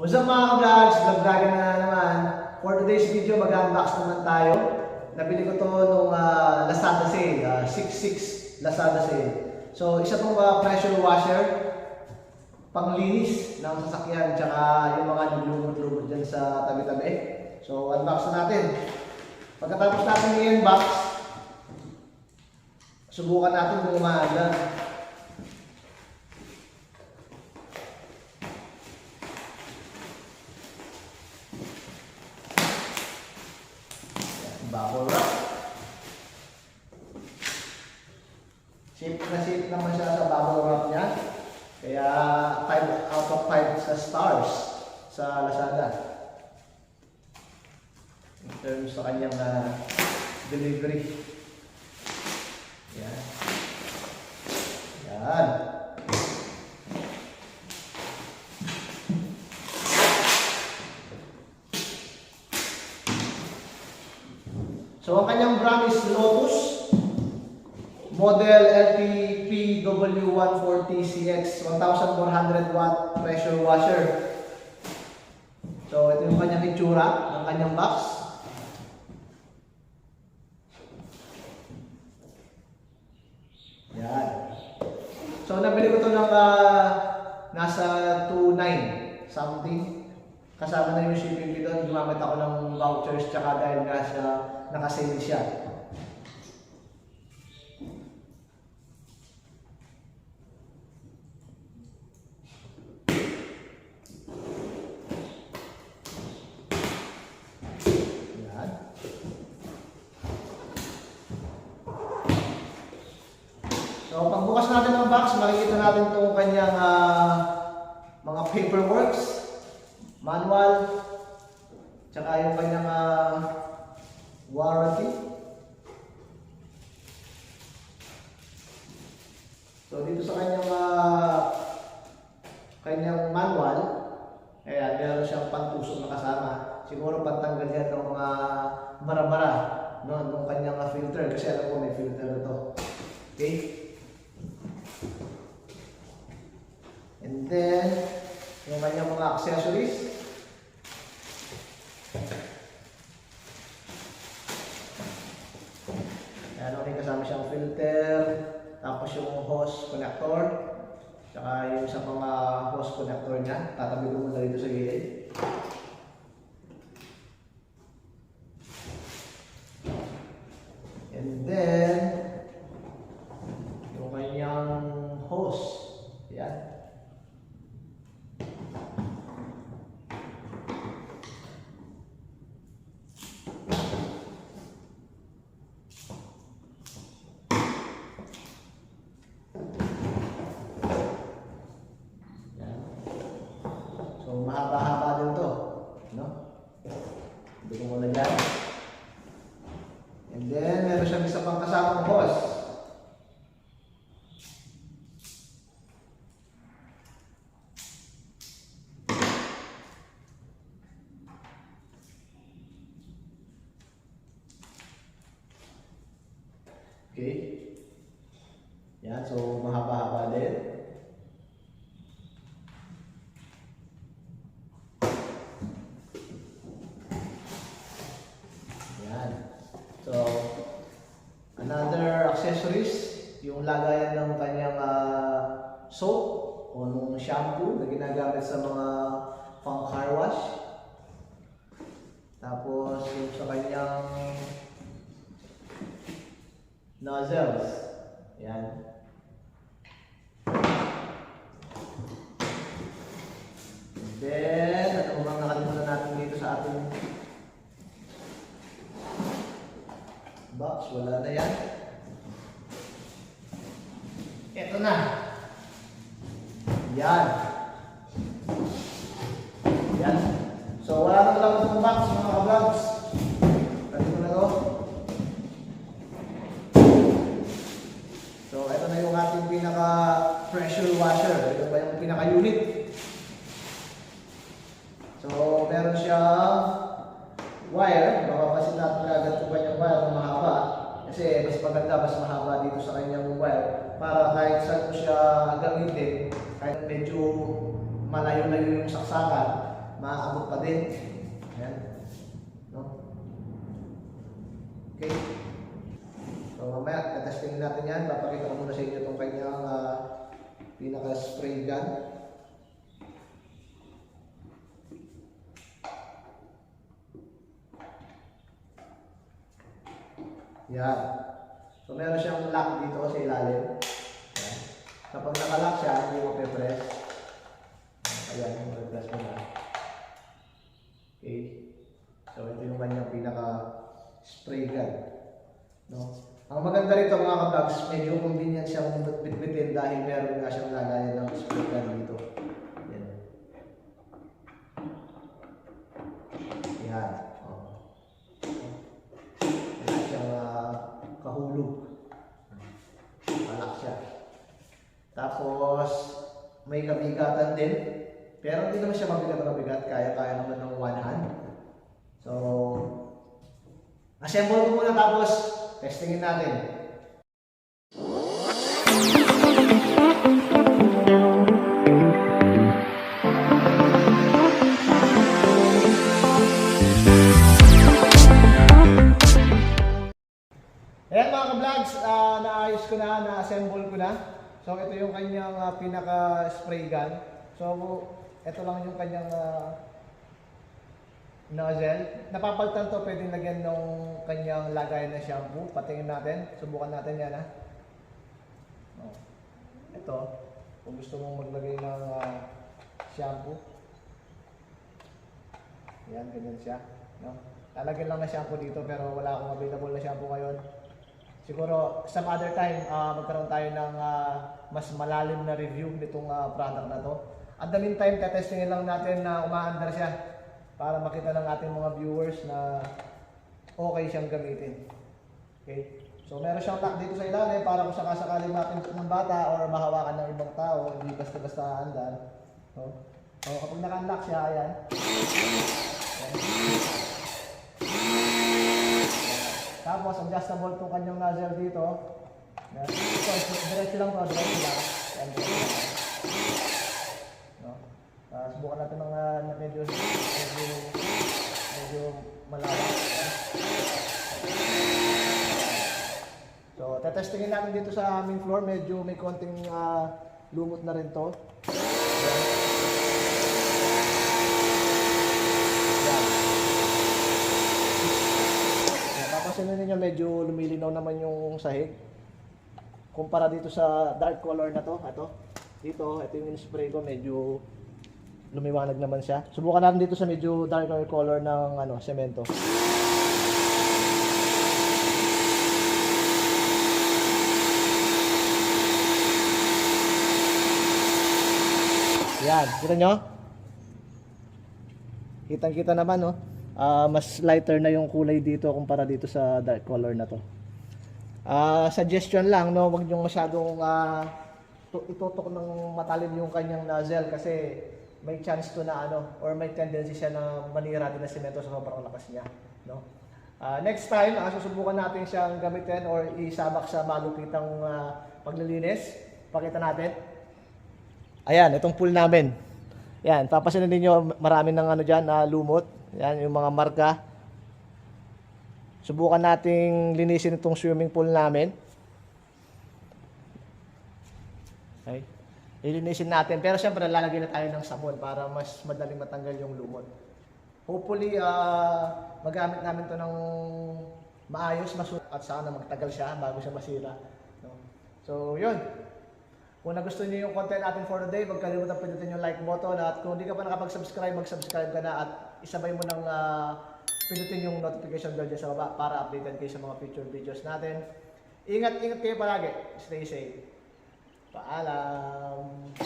What's up mga ka-vlogs? Vlog-vlogan na naman. For today's video, mag-unbox naman tayo. Nabili ko to nung ah, Lazada sale, ah, 6.6 Lazada sale. So, isa tong ah, pressure washer, panglinis ng sasakyan, tsaka yung mga naglumot-lumot dyan sa tabi-tabi. So, unbox na natin. Pagkatapos natin i-unbox, subukan natin kung umaanda. Wrap. Shape na shape naman siya sa bubble wrap niya. Kaya 5 out of 5 sa stars sa Lazada. In terms sa kanyang ah, delivery. Yan. Yan. So ang kanyang brand is Lotus Model LTPW140CX 1400 watt pressure washer. So ito yung kanyang itsura ng kanyang box. Yan. So nabili ko to ng ah, nasa 2.9 something. Kasama na yung shipping fee doon. Gumamit ako ng vouchers tsaka dahil nga siya nakasale siya. Yan. So, pagbukas natin ng box, makikita natin itong kanyang ah, mga paperworks, manual, tsaka yung kanyang ah, warranty. So, dito sa kanyang ah, kanyang manual, ayan, meron siyang pantusok na kasama. Siguro pantanggal yan ng mga bara-bara no, ng kanyang filter. Kasi alam ko may filter na to. Okay? And then, yung kanyang mga accessories. Ayan, okay, kasama siyang filter, tapos yung hose connector, tsaka yung sa mga hose connector niya, tatabi ko muna dito sa gilid. And then, yung kanyang hose. Yan. Yan. So, mahaba-haba din to. No? Ko muna dyan. And then, meron siyang isa pang kasamang hose. Okay? Yan, so mahaba-haba din. Yan. So, another accessories, yung lagayan ng kanyang ah, soap o nung shampoo na ginagamit sa mga pang car wash. Tapos, yung sa kanyang nozzles. Yan. Then, Ito pa yung pinaka unit. So, meron siyang wire. Baka kasi natin agad kung kanyang wire na mahaba. Kasi mas maganda, mas mahaba dito sa kanyang wire. Para kahit saan ko siya gamitin, kahit medyo malayo-layo yung saksakan, maaabot pa din. Ayan. No? Okay. So mamaya, tatestingin natin yan. Papakita ko muna sa inyo itong kanyang ah, pinaka-spray gun. Yan. So meron siyang lock dito sa ilalim. Yan. Kapag nakalock siya, hindi mo pe-press. Ayan, pre-press mo na. Okay. So ito yung kanyang pinaka spray gun. No? Ang maganda rito mga ka-vlogs, medyo convenient siyang bitbitin dahil meron nga siyang lagayan ng gun dito. Yan. Yan. Oh. Wala siyang ah, kahulog. Malak siya. Tapos, may kabigatan din. Pero hindi naman siya mabigat na mabigat. Kaya-kaya naman ng one hand. So, assemble ko muna tapos testingin natin. Ayan mga ka-vlogs, ah, naayos ko na, na-assemble ko na. So ito yung kanyang ah, pinaka-spray gun. So ito lang yung kanyang ah, nozzle. Napapalitan to, pwedeng lagyan ng kanyang lagayan ng shampoo. Patingin natin, subukan natin yan ha. Oh. Ito, kung gusto mong maglagay ng ah, shampoo. Yan, ganyan siya. No? Lalagyan lang ng shampoo dito pero wala akong available na shampoo ngayon. Siguro some other time ah, magkaroon tayo ng ah, mas malalim na review nitong ah, product na to. At the meantime, tetestingin lang natin na umaandar siya para makita ng ating mga viewers na okay siyang gamitin. Okay? So meron siyang lock dito sa ilalim para kung sakasakaling mapindot ng bata or mahawakan ng ibang tao, hindi basta-basta andar. No? So kapag naka-unlock siya, ayan. Ayan. Tapos, adjustable itong kanyang nozzle dito. Ito, diretso lang to, diretso lang. Yan, diretso lang. No? Uh, subukan natin ng uh, medyo malawak. Yan. So, tetestingin natin dito sa aming floor. Medyo may konting ah, lumot na rin to. Papansinin ninyo medyo lumilinaw naman yung sahig. Kumpara dito sa dark color na to, ito. Dito, ito yung spray ko, medyo lumiwanag naman siya. Subukan natin dito sa medyo darker color ng ano, semento. Yan, kita nyo? Kitang-kita naman, no? Ah, mas lighter na yung kulay dito kumpara dito sa dark color na to. Ah, suggestion lang, no? Huwag niyo masyadong tu- itutok ng matalim yung kanyang nozzle kasi may chance to na ano or may tendency siya na manira din na semento sa sobrang lakas niya, no? Ah, next time, ah, susubukan natin siyang gamitin or isabak sa malupitang ah, paglilinis. Pakita natin. Ayan, itong pool namin. Yan, papasanin ninyo marami ng ano diyan na lumot. Yan yung mga marka. Subukan nating linisin itong swimming pool namin. Okay. Ilinisin natin. Pero siyempre lalagyan na tayo ng sabon para mas madaling matanggal yung lumot. Hopefully, ah, magamit namin to ng maayos, masu at sana magtagal siya bago siya masira. No? So, yun. Kung nagustuhan niyo yung content natin for today, huwag kalimutan pindutin yung like button at kung hindi ka pa nakapag-subscribe, mag-subscribe ka na at isabay mo ng uh, ah, pindutin yung notification bell dyan sa baba para updated kayo sa mga future videos natin. Ingat-ingat kayo palagi. Stay safe. Paalam!